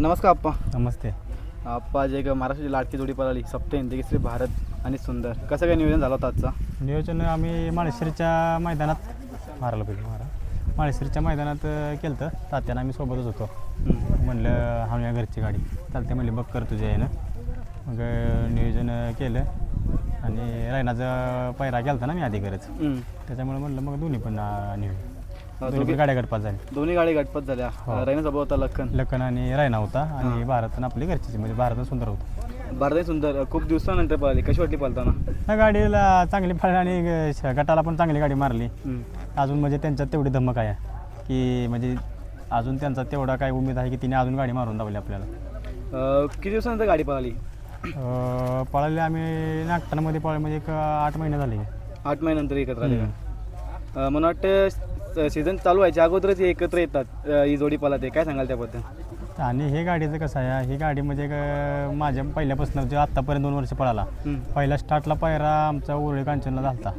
नमस्कार आप्पा नमस्ते. आप्पा जे एक महाराष्ट्राची लाडकी जोडी पळाली. सप्त हिंदकेसरी भारत आणि सुंदर. कसं काय नियोजन झालं होतं आजचा? नियोजन आम्ही माळेश्वरीच्या मैदानात मारायला पाहिजे मारा माळेश्वरीच्या मैदानात केलं होतं तात्यानं आम्ही सोबतच होतो. म्हणलं हाणूया घरची गाडी. चालते म्हणले बघ कर तुझ्या यानं. मग नियोजन केलं. आणि रायनाचा पैरा केला ना मी आधी गरज. त्याच्यामुळे म्हणलं मग दोन्ही पण नियोजन दोन्ही गाड्या गटपात झाली दोन्ही गाडी गटपत झाल्या. हो. रायना सोबत होता लखन. लखन आणि रायना होता आणि हां. भारत आपली घरचीची म्हणजे भारत सुंदर होतं. भारत सुंदर. खूप दिवसानंतर पळाली. कशी वाटली पळताना? त्या गाडीला चांगली फाळ आणि ग- गटाला पण चांगली गाडी मारली. अजून म्हणजे त्यांच्यात तेवढी धमक आहे की म्हणजे अजून त्यांचा तेवढा काय उमेद आहे की तिने अजून गाडी मारून दावली आपल्याला. अं, किती दिवसानंतर गाडी पळाली? अं, पळाले आम्ही नागठाणामध्ये पळले म्हणजे एक आठ महिने झाले. आठ महिन्यानंतर एकत्र आले का? अं, मला वाटतं सीझन चालू व्हायच्या अगोदरच हे एकत्र येतात अं, ही जोडी पळते काय सांगाल त्याबद्दल आणि हे गाडीचं कसं आहे ही गाडी म्हणजे माझ्या पहिल्यापासून जे आत्तापर्यंत दोन वर्ष पळाला हम्म. पहिल्या स्टार्टला पायरा आमचा उरळी कांचनला झालता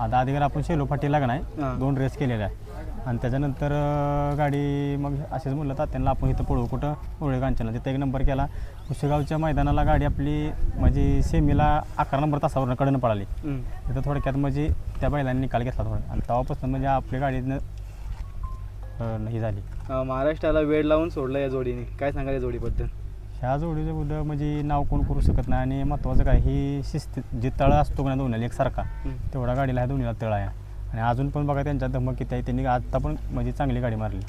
आता आधी आपण शेलो फाटीला का हां. नाही दोन रेस केलेल्या आहे आणि त्याच्यानंतर गाडी मग असेच म्हणलं तात्यांना आपण इथं पळवू कुठं? उरळी कांचनला. तिथं एक नंबर केला. कुशेगावच्या मैदानाला गाडी आपली म्हणजे सेमीला अकरा नंबर तासावरनं कडनं पळाली. तिथं थोडक्यात म्हणजे त्या बैलांनी निकाल घेतला थोडा. आणि तेव्हापासून म्हणजे आपल्या गाडीनं ही झाली. महाराष्ट्राला वेळ लावून सोडलं या जोडीने. काय सांगाल या जोडीबद्दल? ह्या जोडीचं उद्या म्हणजे नाव कोण करू शकत नाही आणि महत्त्वाचं काय ही शिस्त जे तळ असतो का नाही दोन्हीला एकसारखा. तेवढा गाडीला ह्या दोन्हीला तळ आहे. आणि अजून पण बघा त्यांच्या धमक किती आहे त्यांनी आत्ता पण म्हणजे चांगली गाडी मारली.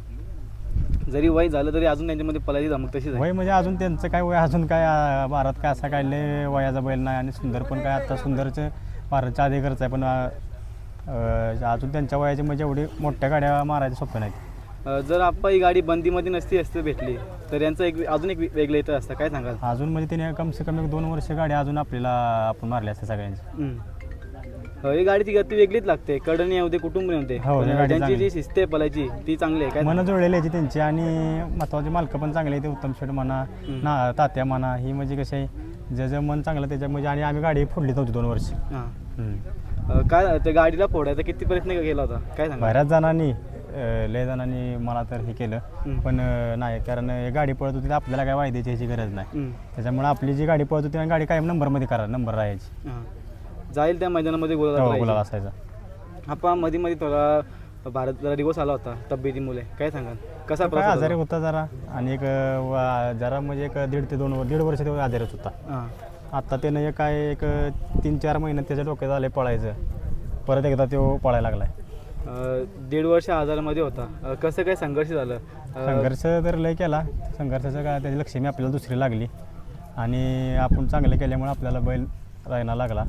जरी वय झालं तरी अजून त्यांच्यामध्ये पळायची धमक तशीच आहे. वय म्हणजे अजून त्यांचं काय वय अजून काय अं, भारत काय असा काय लय वयाचा बैल नाही आणि सुंदर पण काय आता सुंदरचं भारतच्या अधिकारचं आहे. पण अं, अजून त्यांच्या वयाचे म्हणजे एवढी मोठ्या गाड्या मारायचे सोपे नाहीत. अं, जर आपण ही गाडी बंदीमध्ये नसती असते भेटली तर यांचं एक अजून एक वे- वेगळं येतं असतं. काय सांगाल? अजून म्हणजे त्याने कम से कम एक दोन वर्ष गाडी अजून आपल्याला आपण मारली असते सगळ्यांची हम्म. अं, ही गाडीची गती वेगळीच लागते कडणी येऊ दे कुटुंब येऊ दे हो, पण ही गाडी त्यांची चांगली. जी शिस्त आहे पलायची ती चांगली आहे काय मन जुळलेली आहे त्यांची आणि महत्त्वाचे मालक पण चांगले ते उत्तम शेठ म्हणा. ना तात्या म्हणा ही म्हणजे कसे आहे ज्याचं मन चांगलं त्याच्या म्हणजे आणि आम्ही गाडी फोडली नव्हती दोन वर्ष हां हम्म. अं, काय त्या गाडीला फोडायचा किती प्रयत्न केला होता काय सांगा बऱ्याच जणांनी अं, लय जणांनी मला तर हे केलं हम्म. पण अं, नाही कारण हे गाडी पळत होती तर आपल्याला काय वायद्याची ह्याची गरज नाही हम्म. त्याच्यामुळे आपली जी गाडी पळत होती आणि गाडी कायम नंबरमध्ये करा नंबर राहायची हां. जाईल त्या मैदानामध्ये तेव्हा गुलाल असायचा. आपण मध्ये मध्ये थोडा भारत जरा दिवस आला होता तब्येती मुले. काय सांगाल? कसा काय प्रवास आजारी होता? होता जरा आणि एक अं, वा- जरा म्हणजे एक दीड ते दोन दीड वर्ष तेव्हा आजारच होता. हां. आता त्यानं एक काय एक तीन चार महिन्यात त्याच्या डोक्यात आले पळायचं. परत एकदा तो पळायला लागलाय. अं, दीड वर्ष आजारामध्ये होता. अं, कसं काय संघर्ष झालं? अं, संघर्ष तर लय केला. संघर्षाचं काय त्याची लक्ष्मी आपल्याला दुसरी लागली. आणि आपण चांगलं केल्यामुळे आपल्याला बैल राहायला लागला.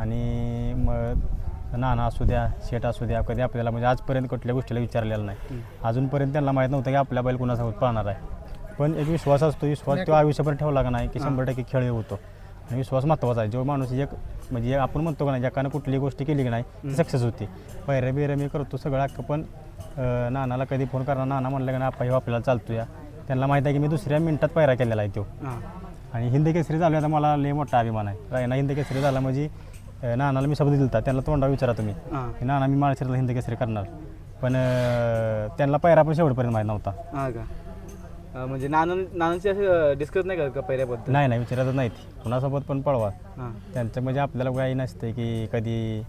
आणि मग नाना असू द्या शेट असू द्या कधी आपल्याला म्हणजे आजपर्यंत कुठल्या गोष्टीला विचारलेलं नाही. अजूनपर्यंत त्यांना माहीत नव्हतं की आपल्या बैल कुणासोबत पळणार आहे. पण एक विश्वास असतो विश्वास तो आयुष्यभर ठेवला का नाही की शंभर टक्के खेळ होतो. आणि विश्वास महत्त्वाचा आहे. जो माणूस एक म्हणजे आपण म्हणतो का नाही ज्याकानं कुठली गोष्टी केली की नाही ती सक्सेस होती. पैरे बिरे मी करतो सगळं अख्खं पण नानाला कधी फोन करणार नाना म्हणलं का नाही आपा हे आपल्याला चालतो या त्यांना माहीत आहे की मी दुसऱ्या मिनिटात पैरा केलेला आहे तो. आणि हिंद केसरी झाला आता मला लय मोठा अभिमान आहे. रायना हिंद केसरी झाला म्हणजे नानाला मी शब्द दिलता त्यांना तोंडा विचारा तुम्ही. की नाना मी माळशिरला हिंद केसरी करणार. पण त्यांना पैरा पण शेवटपर्यंत माहीत नव्हता. म्हणजे नाना नानांची असं डिस्कस नाही करत का पहिल्याबद्दल? नाही नाही विचारतच नाही ती कुणासोबत पण पळवा. त्यांचं म्हणजे आपल्याला काही नसते की कधी.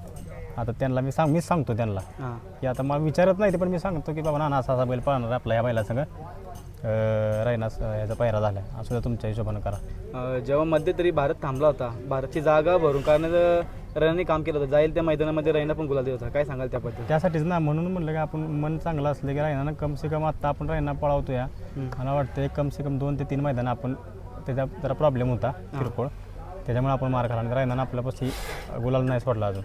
आता त्यांना मी सांग मीच सांगतो त्यांना. की आता मला विचारत नाही ते पण मी सांगतो की बाबा नाना असा असा बैल पळणार आपला या बैला सगळं रायना याचा पैरा झाला असं द्या तुमच्या हिशोबानं करा. अं, जेव्हा मध्यंतरी भारत थांबला होता भारतची जागा भरून कारण रनाने काम केलं होतं. जाईल त्या मैदानामध्ये रैना पण गुलाल देत होता. काय सांगाल त्याबद्दल? त्यासाठीच ना म्हणून म्हणलं की आपण मन चांगलं असलं की रायना ना कम से कम आत्ता आपण रायना पळवतो या. मला वाटतं कम से कम दोन ते तीन मैदान आपण त्याचा जरा प्रॉब्लेम होता किरकोळ. त्याच्यामुळे आपण मार खाला आणि रायनानं आपल्यापाशी गुलाल नाही सोडला अजून.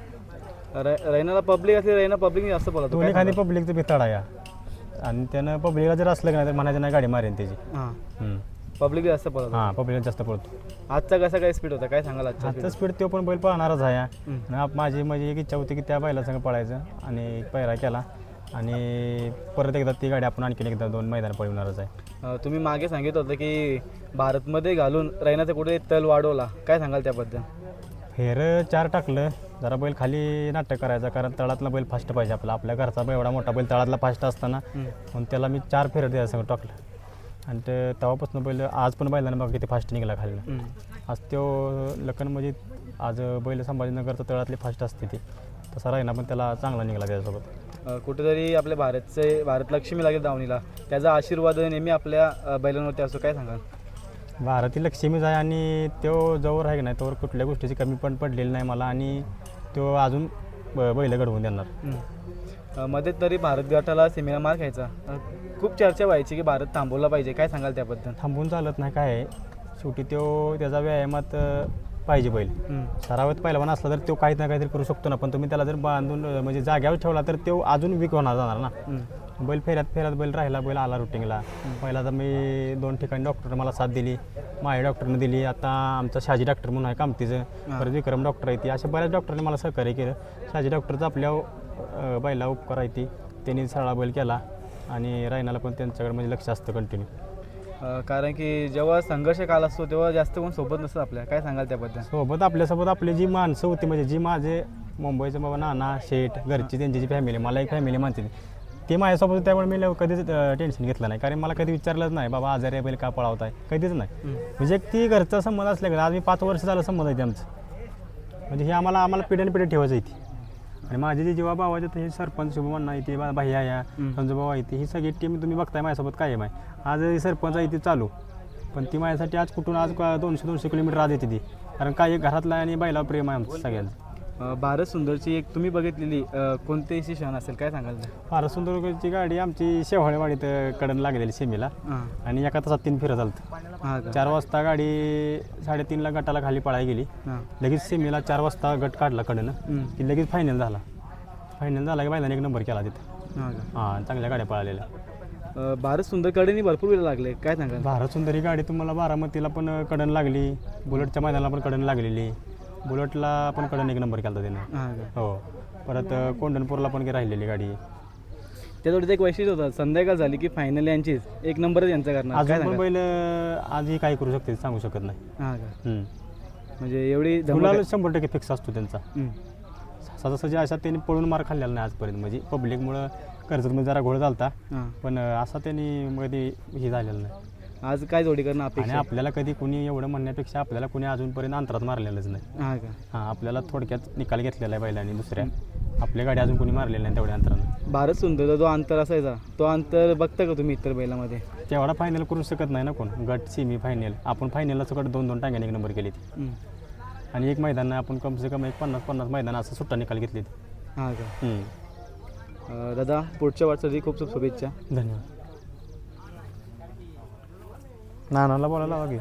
रै- रैनाला पब्लिक असली रैना पब्लिक जास्त बोलतो दोन्ही खाली पब्लिकचं भिताड आहे हा. आणि त्यानं पब्लिकला जर असलं की नाही तर म्हणायचं नाही गाडी मारेन त्याची. हां. हम्म. पब्लिक जास्त बोलतो हां पब्लिक जास्त पळतो आजचा कसा काय स्पीड होता? काय सांगाल आजचा स्पीड तो पण बैल पळणारच आहे हम्म. आणि आप- माझी माझी एक इच्छा होती की त्या बैलासंग पळायचं आणि पैरा केला. आणि परत एकदा ती गाडी आपण आणखीन एकदा दोन मैदान पळवणारच आहे. अं, तुम्ही मागे सांगितलं होतं की भारतमध्ये घालून रैनाचा कुठे तल वाढवला. काय सांगाल त्याबद्दल? फेर चार टाकलं. जरा बैल खाली नाटक करायचा कारण तळातला बैल फास्ट पाहिजे आपला. आपल्या घरचा बैल एवढा मोठा बैल तळातला फास्ट असताना. म्हणून त्याला मी चार फेर द्यायला सगळं टाकलं. आणि ते तेव्हापासून बैल आज पण बैलांना बघा किती फास्ट निघाला खाली. हम्म. आज तो लखन म्हणजे आज बैल संभाजीनगरचं तळातली फास्ट असते ती. तसा राहिना पण त्याला चांगला निघाला त्याच्यासोबत. कुठेतरी आपल्या भारतचे भारत लक्ष्मी लागेल दावणीला त्याचा आशीर्वाद नेहमी आपल्या बैलांवरती असतो. काय सांगाल? भारती लक्ष्मीच आहे आणि तो जवळ आहे की नाही तोवर कुठल्या गोष्टीची कमी पण पडलेली नाही मला आणि तो अजून ब- बैल घडवून देणार. अ, मध्ये तरी भारत गटाला सेमीला मार खायचा अ, खूप चर्चा व्हायची की भारत थांबवला पाहिजे. काय सांगाल त्याबद्दल? थांबून चालत नाही काय आहे? शेवटी तो त्याचा व्यायामात अं, पाहिजे बैल. सरावात पहिलवान असला तर तो काही ना काहीतरी करू शकतो ना पण तुम्ही त्याला जर बांधून म्हणजे जाग्यावर ठेवला तर तो अजून वीक होणार जाणार ना. बैल फेऱ्यात फेऱ्यात बैल राहिला बैल आला रुटीनला पहिला तर मी दोन ठिकाणी डॉक्टरनं मला साथ दिली माळी डॉक्टरनं दिली आता आमचा शहाजी डॉक्टर म्हणून आहे कामतीचं. परत विक्रम डॉक्टर आहे ती. अशा बऱ्याच डॉक्टरने मला सहकार्य केलं. शहाजी डॉक्टरचं आपल्या बैला उपकार आहे ती. त्यांनी सरळा बैल केला आणि रायनाला पण त्यांच्याकडे म्हणजे लक्ष असतं कंटिन्यू कारण की जेव्हा संघर्ष काल असतो तेव्हा जास्त कोण सोबत नसतं आपल्या. काय सांगाल त्याबद्दल? सोबत आपल्यासोबत आपली जी माणसं होती म्हणजे जी माझे मुंबईचे बाबा नाना शेठ घरची त्यांची जी फॅमिली मला एक फॅमिली मानते ते. माझ्यासोबत त्यामुळे मी लव- कधीच टेन्शन घेतलं नाही. कारण मला कधी विचारलंच नाही बाबा आजारी आहे बैल का पळावत आहे कधीच नाही. म्हणजे एक ती घरचा संबंध असल्या आज मी पाच वर्ष झालं संबंध आहे ते आमचं म्हणजे हे आम्हाला आम्हाला पिढ्यान पिढी ठेवायचं आहे ती. आणि माझे जे जेव्हा भावाचे ते हे सरपंच शुभमण्णा आहे ते भैया या हम्म. संजूभाऊ आहे ते ही सगळी टीम तुम्ही बघताय माझ्यासोबत कायम आहे. आज हे सरपंच आहे ती चालू. पण ती माझ्यासाठी आज कुठून आज का- दोनशे दोनशे किलोमीटर आज येते ती. कारण काय घरातला आणि बैलावर प्रेम आहे आमचं सगळ्यांचं. भारत सुंदरची एक तुम्ही बघितलेली कोणतेही क्षण असेल? काय सांगाल? ते? फार सुंदरची गाडी आमची शेवाळेवाडीत कडन लागलेली सेमीला. हां. आणि एका तासात तीन फिरत आलत हां चार वाजता गाडी साडेतीनला गटाला खाली पळायला गेली. हां. लगेच सेमीला चार वाजता गट काढला कडनं. की लगेच फायनल झाला. फायनल झाला की बैलाने एक नंबर केला तिथं. हां हां चांगल्या गाड्या पळालेल्या. भारत सुंदरकडेनी भरपूर वेळ लागले. काय सांगाल? भारत सुंदरी गाडी तुम्हाला बारामतीला पण कडन लागली. बुलेटच्या मैदानाला पण कडन लागलेली. बुलेटला पण कडन एक नंबर केला त्यानं. हां का? हो. परत कोंडणपूरला पण राहिलेली गाडी. त्याच्यावरती एक वैशिष्ट्य होतं. संध्याकाळ झाली की फायनल यांचीच एक नंबरच यांचा करणार. काय अजून पण सांगाल? बैल आजही काय करू शकते सांगू शकत नाही. हां का? हम्म. म्हणजे एवढी धमक गुलाल आहे. शंभर टक्के फिक्स असतो त्यांचा. हम्म. सहजासहजी अशा त्यांनी पळून मार खाल्लेला नाही आजपर्यंत. म्हणजे पब्लिकमुळं कर्जतमध्ये जरा घोळ झालता. हां. पण अं, असा त्यांनी कधी हे झालेलं नाही. आज काय जोडी करणं आणि अपेक्षा आपल्याला कधी कुणी एवढं म्हणण्यापेक्षा आपल्याला कुणी अजूनपर्यंत अंतरात मारलेलंच नाही. हां का? हां आपल्याला थोडक्यात निकाल घेतलेला आहे बैलांनी दुसऱ्या. आपल्या गाडी अजून कोणी मारलेली नाही तेवढ्या अंतरानं. भारत सुंदरचा जो अंतर असायचा तो अंतर बघता का तुम्ही इतर बैलामध्ये? तेवढा फायनल करू शकत नाही ना कोण? गट सेमी फायनल आपण फायनलला सगळं दोन दोन टांग्याने एक नंबर केली ती. हम्म. आणि एक मैदान आपण कम से कम एक पन्नास पन्नास मैदान असं सुट्टा निकाल घेतली हां का? हम्म. अ, दादा पुढच्या वाटचाली खूप खूप शुभेच्छा. धन्यवाद. नानाला बोलायला लावा की.